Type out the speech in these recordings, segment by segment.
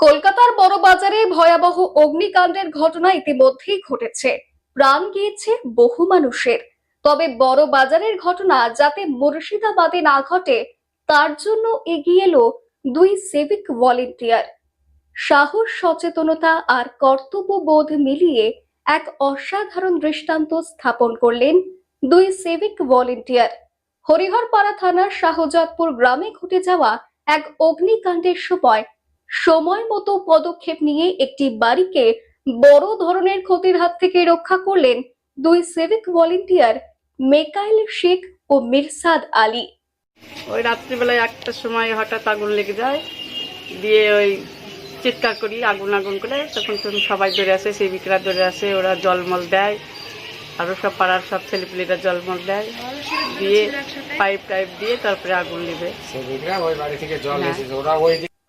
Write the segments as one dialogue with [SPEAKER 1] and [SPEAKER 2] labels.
[SPEAKER 1] কলকাতার বড় বাজারে ভয়াবহ অগ্নিকাণ্ডের ঘটনা ইতিমধ্যেই ঘটেছে। প্রাণ গিয়েছে বহু মানুষের। তবে বড় বাজারের ঘটনা যাতে মুর্শিদাবাদে না ঘটে, তার জন্য এগিয়ে এলো দুই সিভিক ভলেন্টিয়ার সাহস, সচেতনতা আর কর্তব্যবোধ মিলিয়ে এক অসাধারণ দৃষ্টান্ত স্থাপন করলেন দুই সিভিক ভলেন্টিয়ার হরিহরপাড়া থানার শাহজাদপুর গ্রামে ঘটে যাওয়া এক অগ্নিকাণ্ডের সময় সময় মতো পদক্ষেপ নিয়ে একটি বাড়িকে বড় ধরনের ক্ষতির হাত থেকে রক্ষা করলেন দুই সিভিক ভলেন্টিয়ার মেকাইল শেখ ও মিরসাদ আলী।
[SPEAKER 2] ওই রাত্রিবেলায় একটার সময় হঠাৎ আগুন লেগে যায় দিয়ে ওই চিৎকার করি আগুন আগুন করে তখন তখন সবাই ধরে আসে সেবিকরা ধরে আসে ওরা জলমল দেয় আরও সব পাড়ার সব ছেলেপিলেরা জলমল দেয় দিয়ে পাইপ টাইপ দিয়ে তারপরে আগুন নেবে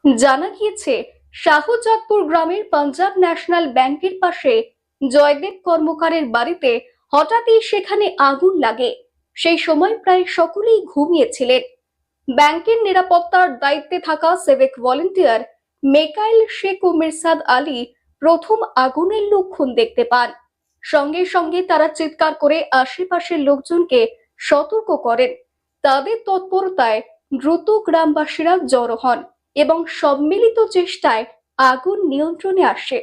[SPEAKER 1] জানা গিয়েছে, শাহজাদপুর গ্রামের পাঞ্জাব ন্যাশনাল ব্যাংকের পাশে জয়দেব কর্মকারের বাড়িতে হঠাৎই সেখানে আগুন লাগে। সেই সময় প্রায় সকলেই ঘুমিয়েছিলেন। ব্যাংকের নিরাপত্তার দায়িত্বে থাকা সিভিক ভলেন্টিয়ার মেকাইল শেখ ও মিরসাদ আলী প্রথম আগুনের লক্ষণ দেখতে পান। সঙ্গে সঙ্গে তারা চিৎকার করে আশেপাশের লোকজনকে সতর্ক করেন। তাদের তৎপরতায় দ্রুত গ্রামবাসীরা জড়ো হন। এবং সম্মিলিত চেষ্টায় আগুন নিয়ন্ত্রণে আসে।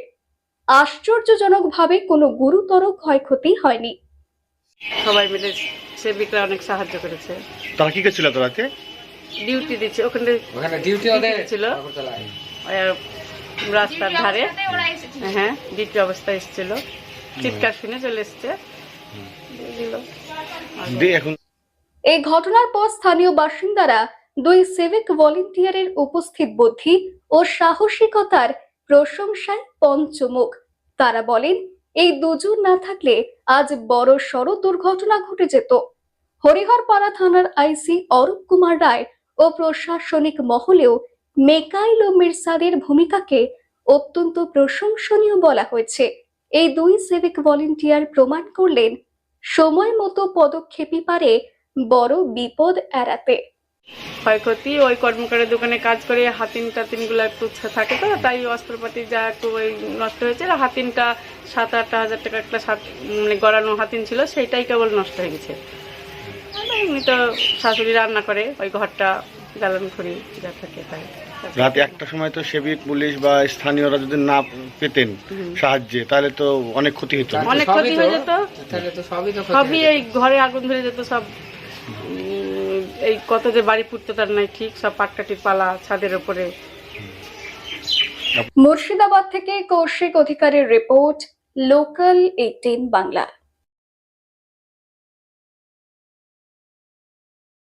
[SPEAKER 1] আশ্চর্যজনকভাবে কোনো গুরুতর ক্ষয়ক্ষতি হয়নি।
[SPEAKER 2] সবাই মিলে সেবিকরা অনেক সাহায্য করেছে।
[SPEAKER 3] তারা কি করছিল তো রাতে
[SPEAKER 2] ডিউটি দিচ্ছে ওখানে
[SPEAKER 4] ওখানে ডিউটি ওদের
[SPEAKER 2] ছিল? রাস্তার ধারে হ্যাঁ ডিউটি অবস্থায় এসেছিল। চিৎকার শুনে চলে এসছে।
[SPEAKER 3] এখন
[SPEAKER 1] এই ঘটনার পর স্থানীয় বাসিন্দারা দুই সিভিক ভলেন্টিয়ারের উপস্থিত বুদ্ধি ও সাহসিকতার প্রশংসায় পঞ্চমুখ। তারা বলেন, এই দুজন না থাকলে আজ বড় সড় দুর্ঘটনা ঘটে যেত। হরিহরপাড়া থানার আইসি অরূপ কুমার রায় ও প্রশাসনিক মহলেও মেকাইল ও মির্সাদের ভূমিকাকে অত্যন্ত প্রশংসনীয় বলা হয়েছে। এই দুই সিভিক ভলেন্টিয়ার প্রমাণ করলেন, সময় মতো পদক্ষেপই পারে বড় বিপদ এড়াতে।
[SPEAKER 2] ক্ষয়ক্ষতি ওই কর্মকারের দোকানে কাজ করে হাতিন টাতিনগুলো একটু থাকে তো তাই অস্ত্রপাতি যা একটু ওই নষ্ট হয়েছে আর হাতিনটা সাত আট হাজার টাকা একটা সাত মানে গড়ানো হাতিন ছিল সেইটাই কেবল নষ্ট হয়ে গেছে। এমনি তো শাশুড়ি রান্না করে ওই ঘরটা জ্বালান খড়ি যা থাকে তাই।
[SPEAKER 3] রাত একটার সময় তো সেবিক পুলিশ বা স্থানীয়রা যদি না পেতেন সাহায্যে তাহলে তো অনেক ক্ষতি হতো।
[SPEAKER 2] অনেক ক্ষতি হয়ে যেত।
[SPEAKER 4] তাহলে তো সবই তো
[SPEAKER 2] সবই এই ঘরে আগুন ধরে যেত সব। এই কত যে বাড়ি পুড়তে তার নাই, ঠিক সব পাটকাটি পালা ছাদের ওপরে
[SPEAKER 1] মুর্শিদাবাদ থেকে কৌশিক অধিকারের রিপোর্ট, লোকাল এইটিন বাংলা।